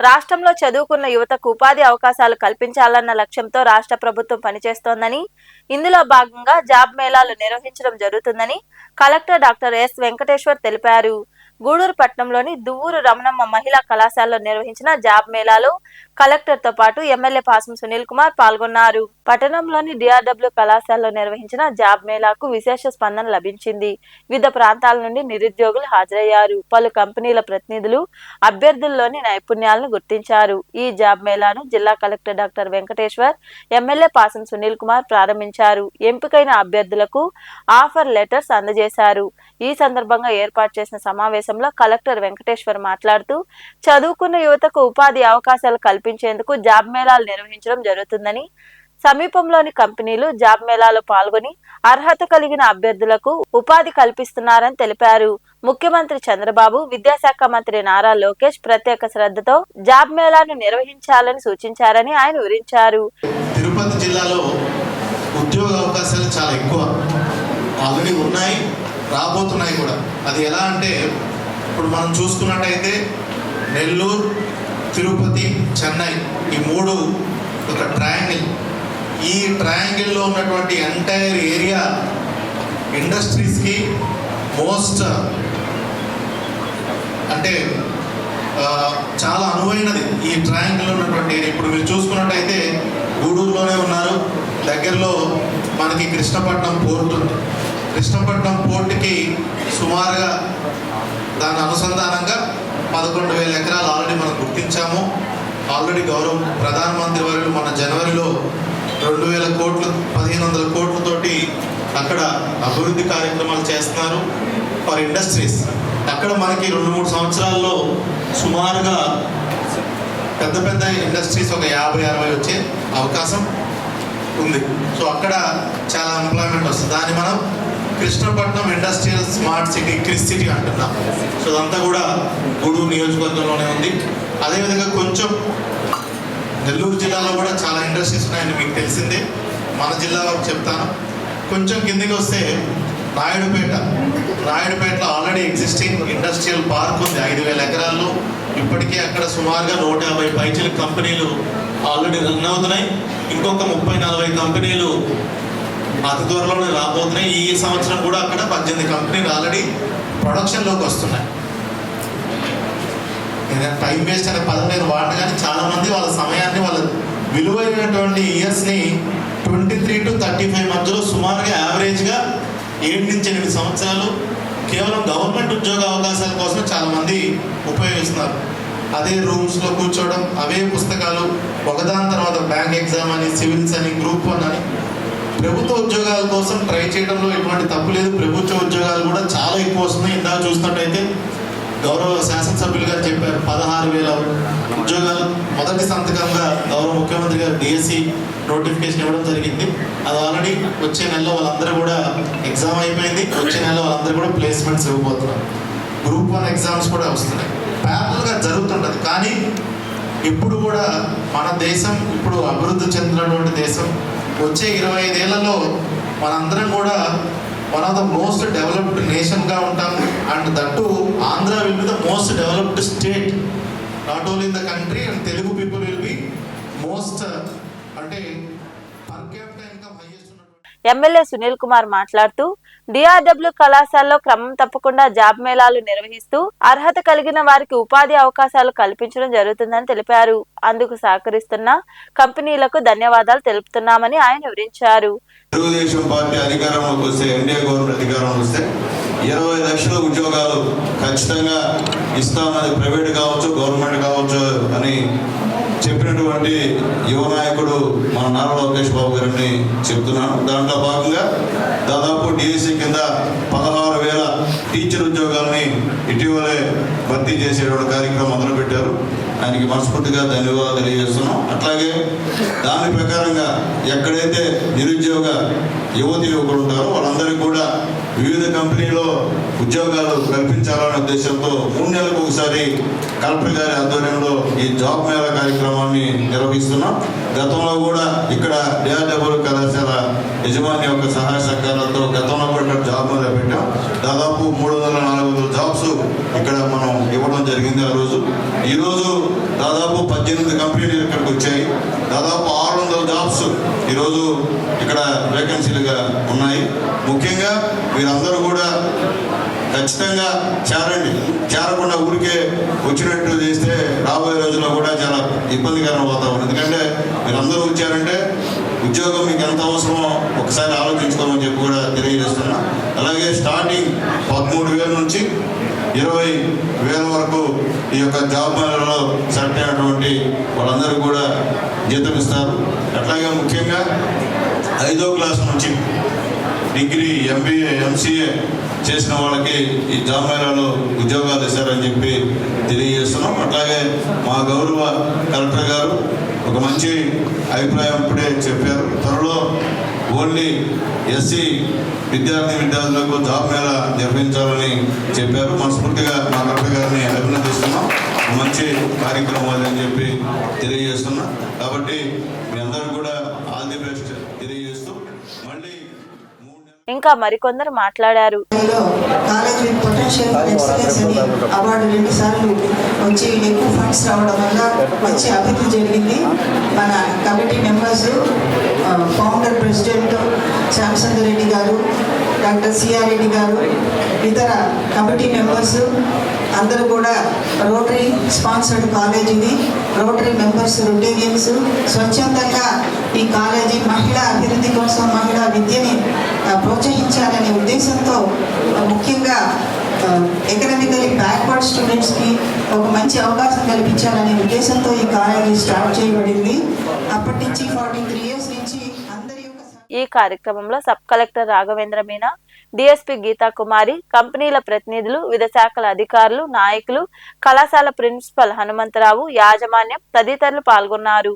రాష్ట్రంలో చదువుకున్న యువతకు ఉపాధి అవకాశాలు కల్పించాలన్న లక్ష్యంతో రాష్ట్ర ప్రభుత్వం పనిచేస్తోందని ఇందులో భాగంగా జాబ్ మేళాలు నిర్వహించడం జరుగుతుందని కలెక్టర్ డాక్టర్ ఎస్ వెంకటేశ్వర్ తెలిపారు. గూడూరు పట్టణంలోని దువ్వూరు రమణమ్మ మహిళా కళాశాలలో నిర్వహించిన జాబ్ మేళాలో కలెక్టర్తో పాటు ఎమ్మెల్యే పాసం సునీల్ కుమార్ పాల్గొన్నారు. పట్టణంలోని డిఆర్డబ్ల్యూ కళాశాలలో నిర్వహించిన జాబ్ మేళాకు విశేష స్పందన లభించింది. వివిధ ప్రాంతాల నుండి నిరుద్యోగులు హాజరయ్యారు. పలు కంపెనీల ప్రతినిధులు అభ్యర్థుల్లోని నైపుణ్యాలను గుర్తించారు. ఈ జాబ్ మేళాను జిల్లా కలెక్టర్ డాక్టర్ వెంకటేశ్వర్ ఎమ్మెల్యే పాసం సునీల్ కుమార్ ప్రారంభించారు. ఎంపికైన అభ్యర్థులకు ఆఫర్ లెటర్స్ అందజేశారు. ఈ సందర్భంగా ఏర్పాటు చేసిన సమావేశం సమావేశంలో కలెక్టర్ వెంకటేశ్వర్ మాట్లాడుతూ చదువుకున్న యువతకు ఉపాధి అవకాశాలు కల్పించేందుకు జాబ్ మేళాలు నిర్వహించడం జరుగుతుందని సమీపంలోని కంపెనీలు జాబ్ మేళాలో పాల్గొని అర్హత కలిగిన అభ్యర్థులకు ఉపాధి కల్పిస్తున్నారని తెలిపారు. ముఖ్యమంత్రి చంద్రబాబు విద్యాశాఖ మంత్రి నారా లోకేష్ ప్రత్యేక శ్రద్ధతో జాబ్ మేళాను నిర్వహించాలని సూచించారని ఆయన వివరించారు. తిరుపతి జిల్లాలో ఉద్యోగ అవకాశాలు చాలా ఎక్కువ. ఆల్రెడీ ఉన్నాయి రాబోతున్నాయి కూడా. అది ఎలా అంటే ఇప్పుడు మనం చూసుకున్నట్టయితే నెల్లూరు తిరుపతి చెన్నై ఈ మూడు ఒక ట్రయాంగిల్ ఈ ట్రయాంగిల్లో ఉన్నటువంటి ఎంటైర్ ఏరియా ఇండస్ట్రీస్కి మోస్ట్ అంటే చాలా అనువైనది ఈ ట్రయాంగిల్లో ఉన్నటువంటి ఏరియా ఇప్పుడు మీరు చూసుకున్నట్టయితే గూడూరులోనే ఉన్నారు. దగ్గరలో మనకి కృష్ణపట్నం పోర్ట్ ఉంది. కృష్ణపట్నం పోర్టుకి సుమారుగా దాని అనుసంధానంగా పదకొండు వేల ఎకరాలు ఆల్రెడీ మనం గుర్తించాము. ఆల్రెడీ గౌరవ ప్రధానమంత్రి వారు మన జనవరిలో రెండు వేల కోట్లు పదిహేను వందల కోట్లతోటి అక్కడ అభివృద్ధి కార్యక్రమాలు చేస్తున్నారు ఫర్ ఇండస్ట్రీస్ అక్కడ మనకి రెండు మూడు సంవత్సరాల్లో సుమారుగా పెద్ద పెద్ద ఇండస్ట్రీస్ ఒక యాభై అరవై వచ్చే అవకాశం ఉంది. సో అక్కడ చాలా ఎంప్లాయ్మెంట్ వస్తుంది. దాన్ని మనం Krishnapatnam industrial smart city Kris city అంటున్నాం. సో అదంతా కూడా గూడూరు నియోజకవర్గంలోనే ఉంది. అదేవిధంగా కొంచెం నెల్లూరు జిల్లాలో కూడా చాలా ఇండస్ట్రీస్ ఉన్నాయని మీకు తెలిసిందే. మన జిల్లా చెప్తాను. కొంచెం కిందికి వస్తే నాయుడుపేట నాయుడుపేటలో ఆల్రెడీ ఎగ్జిస్టింగ్ ఇండస్ట్రియల్ పార్క్ ఉంది. ఐదు వేల ఎకరాల్లో. ఇప్పటికే అక్కడ సుమారుగా నూట యాభై పైచల కంపెనీలు ఆల్రెడీ రన్ అవుతున్నాయి. ఇంకొక ముప్పై నలభై కంపెనీలు అతి త్వరలోనే రాబోతున్నాయి. ఈ సంవత్సరం కూడా అక్కడ పద్దెనిమిది కంపెనీలు ఆల్రెడీ ప్రొడక్షన్లోకి వస్తున్నాయి. టైం వేస్ట్ అనే పదం నేను వాడిన కానీ చాలామంది వాళ్ళ సమయాన్ని వాళ్ళ విలువైనటువంటి ఇయర్స్ని twenty three to thirty five మధ్యలో సుమారుగా యావరేజ్గా ఏడు నుంచి ఎనిమిది సంవత్సరాలు కేవలం గవర్నమెంట్ ఉద్యోగ అవకాశాల కోసం చాలామంది ఉపయోగిస్తున్నారు. అదే రూమ్స్లో కూర్చోవడం అవే పుస్తకాలు ఒకదాని తర్వాత బ్యాంక్ ఎగ్జామ్ అని సివిల్స్ అని గ్రూప్ వన్ అని ప్రభుత్వ ఉద్యోగాల కోసం ట్రై చేయడంలో ఎటువంటి తప్పు లేదు. ప్రభుత్వ ఉద్యోగాలు కూడా చాలా ఎక్కువ వస్తున్నాయి. ఇందాక చూసినట్టయితే గౌరవ శాసనసభ్యులుగా చెప్పారు పదహారు వేల ఉద్యోగాలు. మొదటి సంతకంగా గౌరవ ముఖ్యమంత్రి గారు డిఎస్సి నోటిఫికేషన్ ఇవ్వడం జరిగింది. అది ఆల్రెడీ వచ్చే నెలలో వాళ్ళందరూ కూడా ఎగ్జామ్ అయిపోయింది. వచ్చే నెలలో వాళ్ళందరూ కూడా ప్లేస్మెంట్స్ ఇవ్వబోతున్నారు. గ్రూప్ వన్ ఎగ్జామ్స్ కూడా వస్తున్నాయి. ప్యారల్గా జరుగుతుంటుంది. కానీ ఇప్పుడు కూడా మన దేశం ఇప్పుడు అభివృద్ధి చెందినటువంటి దేశం వచ్చే ఇరవై ఐదేళ్ళలో మనందరం కూడా one of the most developed నేషన్గా ఉంటాం. And that Andhra will be the most developed state not only in the country and Telugu people will be most అంటే per capital income highest MLA Sunil Kumar మాట్లాడుతూ DRW కళాశాలలో క్రమం తప్పకుండా job మేళాలు నిర్వహిస్తూ అర్హత కలిగిన వారికి ఉపాధి అవకాశాలు కల్పించడం జరుగుతుందని తెలిపారు. అందుకు సహకరిస్తున్న కంపెనీలకు ధన్యవాదాలు తెలుపుతున్నామని ఆయన వివరించారు. తెలుగుదేశం పార్టీ అధికారంలోకి వస్తే ఎన్డీఏ గవర్నమెంట్ అధికారంలోకి వస్తే ఇరవై లక్షల ఉద్యోగాలు ఖచ్చితంగా ఇస్తామని ప్రైవేట్ కావచ్చు గవర్నమెంట్ కావచ్చు అని చెప్పినటువంటి యువ నాయకుడు మన నారా లోకేష్ బాబు గారిని చెప్తున్నాను. దాంట్లో భాగంగా దాదాపు డిఎస్సి కింద పదహారు వేల టీచర్ ఉద్యోగాల్ని ఇటీవలే భర్తీ చేసేటువంటి కార్యక్రమం మొదలుపెట్టారు. ఆయనకి మనస్ఫూర్తిగా ధన్యవాదాలు తెలియజేస్తున్నాం. అట్లాగే దాని ప్రకారంగా ఎక్కడైతే నిరుద్యోగ యువతి యువకులు ఉంటారో వాళ్ళందరికీ కూడా వివిధ కంపెనీలో ఉద్యోగాలు కల్పించాలనే ఉద్దేశంతో మూడు నెలలకు ఒకసారి కలెక్టర్ గారి ఆధ్వర్యంలో ఈ జాబ్ మేళా కార్యక్రమాన్ని నిర్వహిస్తున్నాం. గతంలో కూడా ఇక్కడ డిఆర్డబ్ల్యూ కళాశాల యజమాని యొక్క సహాయ సహకారాలతో గతంలో కూడా ఇక్కడ జాబ్ మేళా పెట్టాం దాదాపు మూడు వందల నాలుగు వందల జాబ్స్ ఇక్కడ మనం ఇవ్వడం జరిగింది ఆ రోజు ఈ రోజు దాదాపు పద్దెనిమిది కంపెనీలు ఇక్కడికి వచ్చాయి దాదాపు ఆరు వందల జాబ్స్ ఈరోజు ఇక్కడ వేకెన్సీలుగా ఉన్నాయి. ముఖ్యంగా మీరందరూ కూడా ఖచ్చితంగా చేరండి. చేరకుండా ఊరికే వచ్చినట్టు చేస్తే రాబోయే రోజుల్లో కూడా చాలా ఇబ్బందికరమైన వాతావరణం. ఎందుకంటే మీరందరూ వచ్చారంటే ఉద్యోగం మీకు ఎంత అవసరమో ఒకసారి ఆలోచించుకోమని చెప్పి కూడా తెలియజేస్తున్నా. అలాగే స్టార్టింగ్ పదమూడు వేల నుంచి ఇరవై వేల వరకు ఈ యొక్క జాబ్ మేళలో సెలెక్ట్ అయినటువంటి వాళ్ళందరూ కూడా జీతం ఇస్తారు అట్లాగే ముఖ్యంగా ఐదో క్లాస్ నుంచి డిగ్రీ ఎంబీఏ ఎంసీఏ చేసిన వాళ్ళకి ఈ జామేరాలో ఉద్యోగాలు ఇస్తారని చెప్పి తెలియజేస్తున్నాం. అట్లాగే మా గౌరవ కలెక్టర్ గారు ఒక మంచి అభిప్రాయం ఇప్పుడే చెప్పారు. త్వరలో ఓన్లీ ఎస్సీ విద్యార్థి విద్యార్థులకు జాబ్ మేళా నిర్వహించాలని చెప్పారు. మనస్ఫూర్తిగా మా కలెక్టర్ గారిని అభినందిస్తున్నాం. మంచి కార్యక్రమం అని చెప్పి తెలియజేస్తున్నా. కాబట్టి మీ అందరూ కూడా ఆల్ ది బెస్ట్ తెలియజేస్తూ మళ్ళీ ఇంకా మరికొందరు మాట్లాడారు. కాలేజ్ పొటెన్షియల్ అవార్డు రెండు సార్లు వచ్చి ఎక్కువ ఫండ్స్ రావడం వల్ల మంచి అభివృద్ధి జరిగింది. మన committee members founder president Shyamasundar Reddy garu doctor CR Reddy గారు ఇతర కమిటీ మెంబర్స్ అందరూ కూడా రోటరీ స్పాన్సర్డ్ కాలేజ్ ఇది. రోటరీ మెంబర్స్ రొటేరియన్స్ స్వచ్ఛందంగా ఈ కాలేజీ మహిళా అభివృద్ధి కోసం మహిళా విద్యని ప్రోత్సహించాలనే ఉద్దేశంతో ముఖ్యంగా ఎకనామికలీ బ్యాక్వర్డ్ స్టూడెంట్స్కి ఒక మంచి అవకాశం కల్పించాలనే ఉద్దేశంతో ఈ కాలేజీ స్టార్ట్ చేయబడింది. అప్పటి నుంచి ఫార్టీ త్రీ ఇయర్స్ నుంచి అందరి యొక్క ఈ కార్యక్రమంలో sub collector Raghavendra Meena DSP Geeta Kumari కంపెనీల ప్రతినిధులు వివిధ శాఖల అధికారులు నాయకులు కళాశాల ప్రిన్సిపల్ హనుమంతరావు యాజమాన్యం తదితరులు పాల్గొన్నారు.